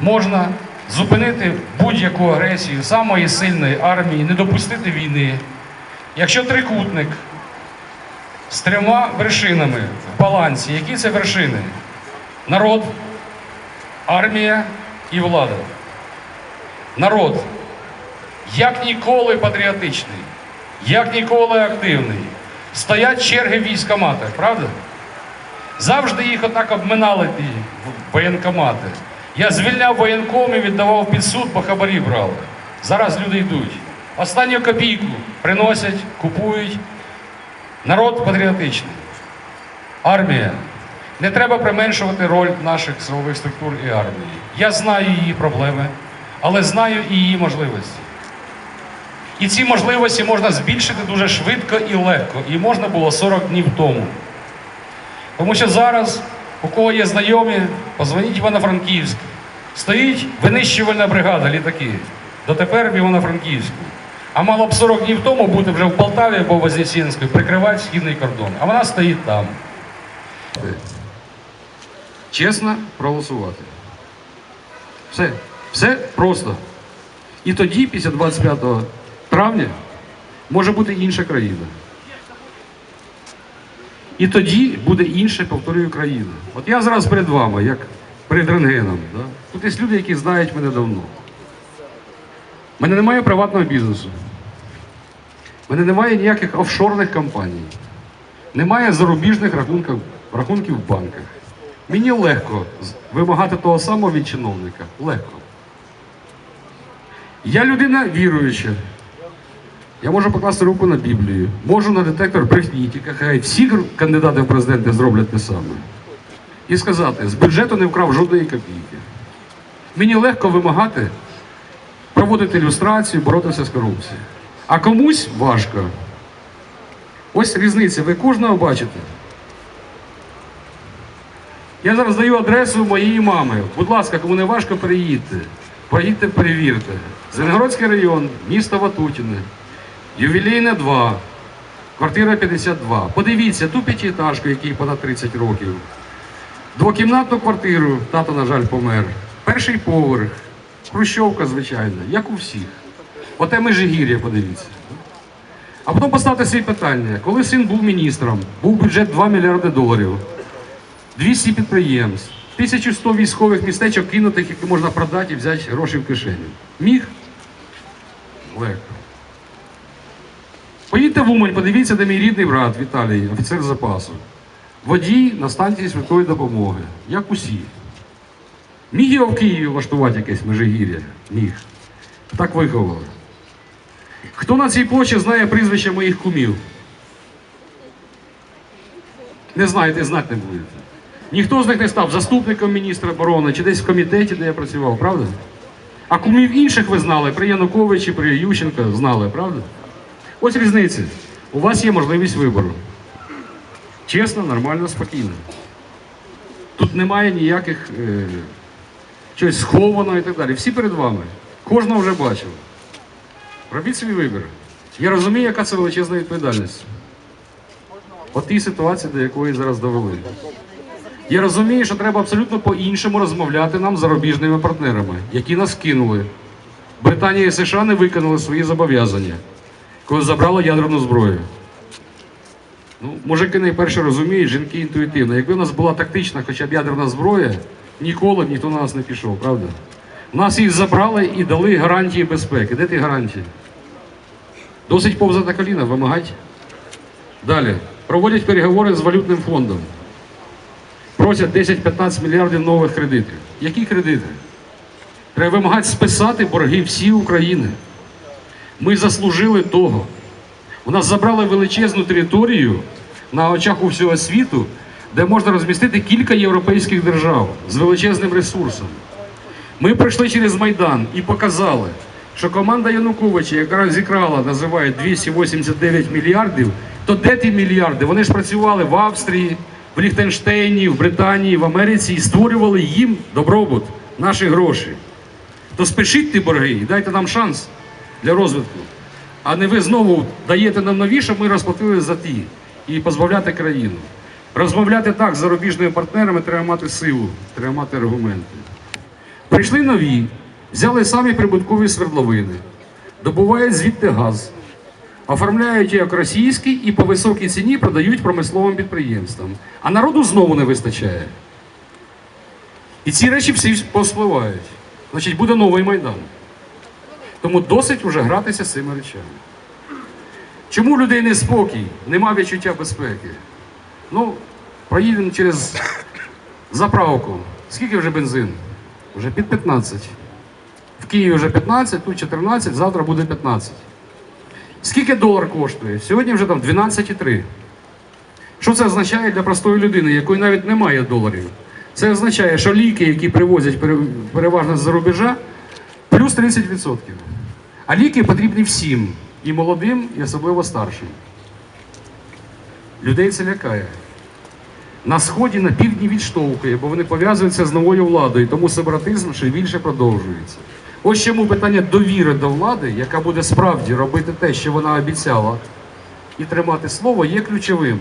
Можна зупинити будь-яку агресію самої сильної армії, не допустити війни. Якщо трикутник з трьома вершинами в балансі, які це вершини? Народ, армія і влада. Народ як ніколи патріотичний, як ніколи активний. Стоять черги в військкоматах, правда? Завжди їх отак обминали ті воєнкомати. Я звільняв воєнкомів, віддавав під суд, бо хабарі брали. Зараз люди йдуть. Останню копійку приносять, купують. Народ патріотичний. Армія. Не треба применшувати роль наших силових структур і армії. Я знаю її проблеми, але знаю і її можливості. І ці можливості можна збільшити дуже швидко і легко. І можна було 40 днів тому. Тому що зараз, у кого є знайомі, позвоніть в Івано-Франківськ. Стоїть винищувальна бригада літаки. Дотепер в Івано-Франківську. А мало б 40 днів тому бути вже в Полтаві або в Вознесенську, прикривати східний кордон. А вона стоїть там. Чесно проголосувати. Все. Все просто. І тоді, після 25 травня, може бути інша країна. І тоді буде інша, повторюю, країна. От я зараз перед вами, як перед рентгеном. Да? Тут є люди, які знають мене давно. У мене немає приватного бізнесу. У мене немає ніяких офшорних компаній. Немає зарубіжних рахунків, рахунків в банках. Мені легко вимагати того самого від чиновника. Легко. Я людина віруюча. Я можу покласти руку на Біблію, можу на детектор брехні, тільки хай всі кандидати в президенти зроблять те саме. І сказати, з бюджету не вкрав жодної копійки. Мені легко вимагати проводити ілюстрацію, боротися з корупцією. А комусь важко. Ось різниця, ви кожного бачите. Я зараз даю адресу моєї мами. Будь ласка, кому не важко, приїдьте. Поїдьте, перевірте. Зеленгородський район, місто Ватутіне, ювілейне 2, квартира 52. Подивіться, ту п'ятиэтажку, якій понад 30 років. Двокімнатну квартиру, тато, на жаль, помер. Перший поверх, хрущовка, звичайно, як у всіх. Оте Межигір'я, подивіться. А потім поставте собі питання, коли син був міністром, був бюджет 2 мільярди доларів. 200 підприємств, 1100 військових містечок кинутих, які можна продати і взяти гроші в кишеню. Міг? Легко. Поїдьте в Умань, подивіться, де мій рідний брат Віталій, офіцер запасу. Водій на станції швидкої допомоги, як усі. Міг його в Києві влаштувати якесь межигір'я? Міг. Так виховали. Хто на цій площі знає прізвища моїх кумів? Не знаєте, знати не будете. Ніхто з них не став заступником міністра оборони чи десь в комітеті, де я працював, правда? А кумів інших ви знали, при Януковичі, при Ющенка знали, правда? Ось різниця. У вас є можливість вибору. Чесно, нормально, спокійно. Тут немає ніяких е, чогось схованого і так далі. Всі перед вами. Кожного вже бачив. Робіть свій вибір. Я розумію, яка це величезна відповідальність. От тій ситуації, до якої зараз довели. Я розумію, що треба абсолютно по-іншому розмовляти нам з зарубіжними партнерами, які нас кинули. Британія і США не виконали свої зобов'язання, коли забрали ядерну зброю. Ну, мужики найперше розуміють, жінки інтуїтивно. Якби у нас була тактична хоча б ядерна зброя, ніколи б ніхто на нас не пішов, правда? Нас їх забрали і дали гарантії безпеки. Де ті гарантії? Досить повзати коліна, вимагати. Далі. Проводять переговори з валютним фондом. Просять 10-15 мільярдів нових кредитів. Які кредити? Треба вимагати списати борги всі України. Ми заслужили того. У нас забрали величезну територію на очах у всього світу, де можна розмістити кілька європейських держав з величезним ресурсом. Ми пройшли через Майдан і показали, що команда Януковича, яка зікрала, називає 289 мільярдів, то де ті мільярди? Вони ж працювали в Австрії, в Ліхтенштейні, в Британії, в Америці і створювали їм добробут, наші гроші. То спишіть ті борги і дайте нам шанс для розвитку. А не ви знову даєте нам нові, щоб ми розплатили за ті і позбавляти країну. Розмовляти так з зарубіжними партнерами треба мати силу, треба мати аргументи. Прийшли нові, взяли самі прибуткові свердловини, добувають звідти газ, оформляють як російський і по високій ціні продають промисловим підприємствам. А народу знову не вистачає. І ці речі всі поспливають. Значить, буде новий майдан. Тому досить вже гратися з цими речами. Чому людей неспокій, нема відчуття безпеки? Ну, проїдемо через заправку. Скільки вже бензин? Вже під 15. В Києві вже 15, тут 14, завтра буде 15. Скільки долар коштує? Сьогодні вже там 12,3. Що це означає для простої людини, якої навіть немає доларів? Це означає, що ліки, які привозять переважно з-за рубежа, плюс 30%. А ліки потрібні всім, і молодим, і особливо старшим. Людей це лякає. На сході, на півдні відштовхує, бо вони пов'язуються з новою владою, тому сепаратизм ще більше продовжується. Ось чому питання довіри до влади, яка буде справді робити те, що вона обіцяла, і тримати слово, є ключовим.